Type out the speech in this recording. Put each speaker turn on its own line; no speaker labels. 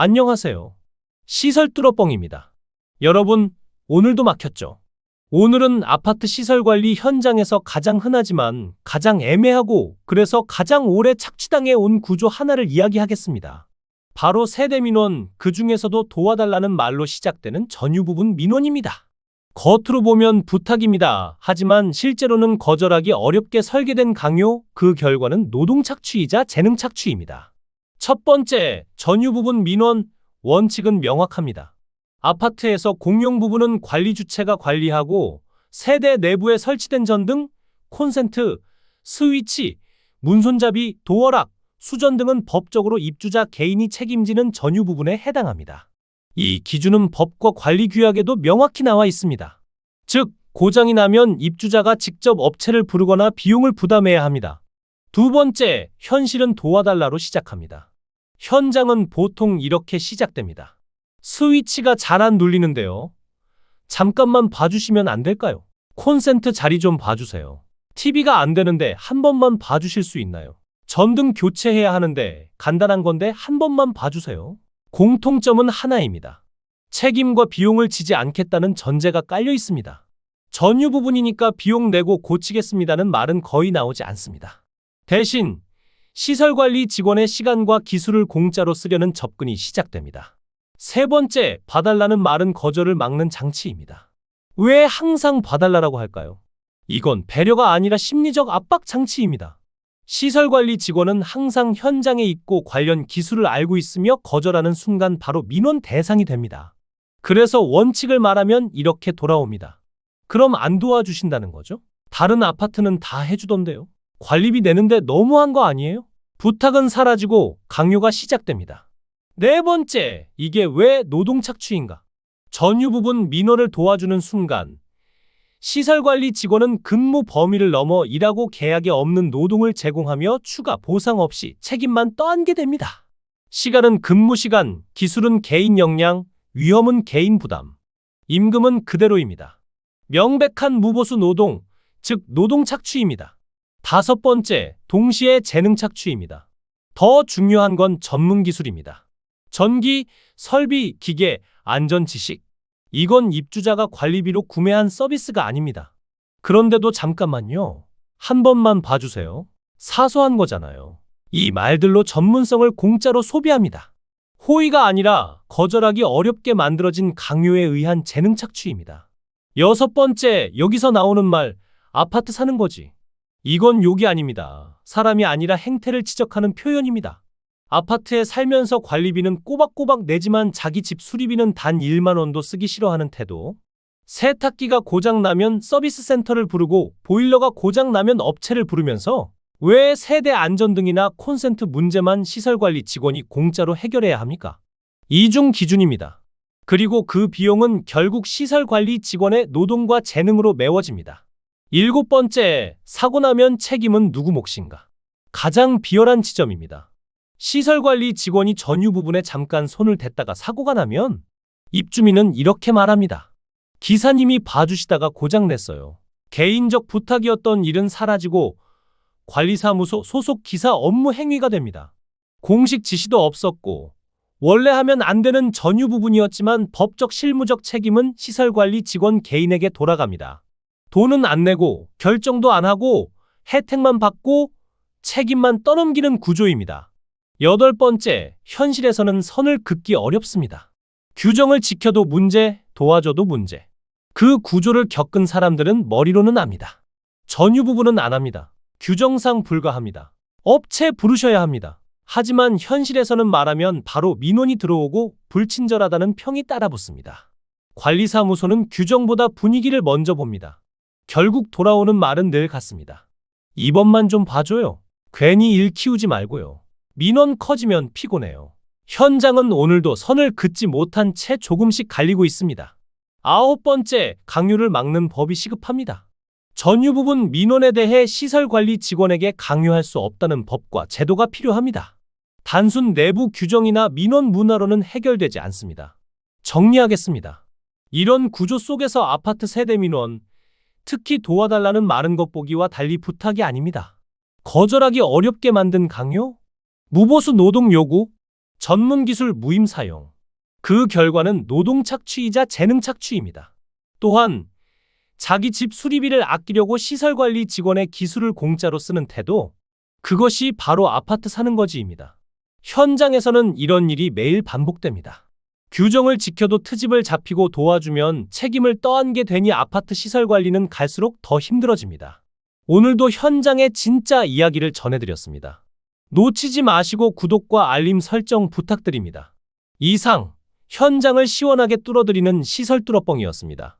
안녕하세요. 시설 뚫어뻥입니다. 여러분, 오늘도 막혔죠? 오늘은 아파트 시설 관리 현장에서 가장 흔하지만 가장 애매하고 그래서 가장 오래 착취당해 온 구조 하나를 이야기하겠습니다. 바로 세대 민원, 그 중에서도 도와달라는 말로 시작되는 전유 부분 민원입니다. 겉으로 보면 부탁입니다. 하지만 실제로는 거절하기 어렵게 설계된 강요, 그 결과는 노동 착취이자 재능 착취입니다. 첫 번째, 전유 부분 민원, 원칙은 명확합니다. 아파트에서 공용 부분은 관리 주체가 관리하고 세대 내부에 설치된 전등, 콘센트, 스위치, 문손잡이, 도어락, 수전 등은 법적으로 입주자 개인이 책임지는 전유 부분에 해당합니다. 이 기준은 법과 관리 규약에도 명확히 나와 있습니다. 즉, 고장이 나면 입주자가 직접 업체를 부르거나 비용을 부담해야 합니다. 두 번째, 현실은 도와달라로 시작합니다. 현장은 보통 이렇게 시작됩니다. 스위치가 잘 안 눌리는데요. 잠깐만 봐주시면 안 될까요? 콘센트 자리 좀 봐주세요. TV가 안 되는데 한 번만 봐주실 수 있나요? 전등 교체해야 하는데 간단한 건데 한 번만 봐주세요. 공통점은 하나입니다. 책임과 비용을 지지 않겠다는 전제가 깔려 있습니다. 전유 부분이니까 비용 내고 고치겠습니다는 말은 거의 나오지 않습니다. 대신 시설관리 직원의 시간과 기술을 공짜로 쓰려는 접근이 시작됩니다. 세 번째, 봐달라는 말은 거절을 막는 장치입니다. 왜 항상 봐달라라고 할까요? 이건 배려가 아니라 심리적 압박 장치입니다. 시설관리 직원은 항상 현장에 있고 관련 기술을 알고 있으며 거절하는 순간 바로 민원 대상이 됩니다. 그래서 원칙을 말하면 이렇게 돌아옵니다. 그럼 안 도와주신다는 거죠? 다른 아파트는 다 해주던데요. 관리비 내는데 너무한 거 아니에요? 부탁은 사라지고 강요가 시작됩니다. 네 번째, 이게 왜 노동 착취인가? 전유 부분 민원을 도와주는 순간 시설관리 직원은 근무 범위를 넘어 일하고 계약에 없는 노동을 제공하며 추가 보상 없이 책임만 떠안게 됩니다. 시간은 근무 시간, 기술은 개인 역량, 위험은 개인 부담, 임금은 그대로입니다. 명백한 무보수 노동, 즉 노동 착취입니다. 다섯 번째, 동시에 재능 착취입니다. 더 중요한 건 전문 기술입니다. 전기, 설비, 기계, 안전 지식. 이건 입주자가 관리비로 구매한 서비스가 아닙니다. 그런데도 잠깐만요. 한 번만 봐주세요. 사소한 거잖아요. 이 말들로 전문성을 공짜로 소비합니다. 호의가 아니라 거절하기 어렵게 만들어진 강요에 의한 재능 착취입니다. 여섯 번째, 여기서 나오는 말, 아파트 사는 거지. 이건 욕이 아닙니다. 사람이 아니라 행태를 지적하는 표현입니다. 아파트에 살면서 관리비는 꼬박꼬박 내지만 자기 집 수리비는 단 1만 원도 쓰기 싫어하는 태도. 세탁기가 고장 나면 서비스 센터를 부르고 보일러가 고장 나면 업체를 부르면서 왜 세대 안전등이나 콘센트 문제만 시설관리 직원이 공짜로 해결해야 합니까? 이중 기준입니다. 그리고 그 비용은 결국 시설관리 직원의 노동과 재능으로 메워집니다. 일곱 번째, 사고 나면 책임은 누구 몫인가? 가장 비열한 지점입니다. 시설관리 직원이 전유 부분에 잠깐 손을 댔다가 사고가 나면 입주민은 이렇게 말합니다. 기사님이 봐주시다가 고장냈어요. 개인적 부탁이었던 일은 사라지고 관리사무소 소속 기사 업무 행위가 됩니다. 공식 지시도 없었고 원래 하면 안 되는 전유 부분이었지만 법적 실무적 책임은 시설관리 직원 개인에게 돌아갑니다. 돈은 안 내고 결정도 안 하고 혜택만 받고 책임만 떠넘기는 구조입니다. 여덟 번째, 현실에서는 선을 긋기 어렵습니다. 규정을 지켜도 문제, 도와줘도 문제. 그 구조를 겪은 사람들은 머리로는 압니다. 전유 부분은 안 합니다. 규정상 불가합니다. 업체 부르셔야 합니다. 하지만 현실에서는 말하면 바로 민원이 들어오고 불친절하다는 평이 따라붙습니다. 관리사무소는 규정보다 분위기를 먼저 봅니다. 결국 돌아오는 말은 늘 같습니다. 이번만 좀 봐줘요. 괜히 일 키우지 말고요. 민원 커지면 피곤해요. 현장은 오늘도 선을 긋지 못한 채 조금씩 갈리고 있습니다. 아홉 번째, 강요를 막는 법이 시급합니다. 전유 부분 민원에 대해 시설관리 직원에게 강요할 수 없다는 법과 제도가 필요합니다. 단순 내부 규정이나 민원 문화로는 해결되지 않습니다. 정리하겠습니다. 이런 구조 속에서 아파트 세대 민원, 특히 도와달라는 마른 겉보기와 달리 부탁이 아닙니다. 거절하기 어렵게 만든 강요? 무보수 노동 요구? 전문 기술 무임 사용. 그 결과는 노동 착취이자 재능 착취입니다. 또한 자기 집 수리비를 아끼려고 시설 관리 직원의 기술을 공짜로 쓰는 태도. 그것이 바로 아파트 사는 거지입니다. 현장에서는 이런 일이 매일 반복됩니다. 규정을 지켜도 트집을 잡히고 도와주면 책임을 떠안게 되니 아파트 시설 관리는 갈수록 더 힘들어집니다. 오늘도 현장의 진짜 이야기를 전해드렸습니다. 놓치지 마시고 구독과 알림 설정 부탁드립니다. 이상 현장을 시원하게 뚫어드리는 시설 뚫어뻥이었습니다.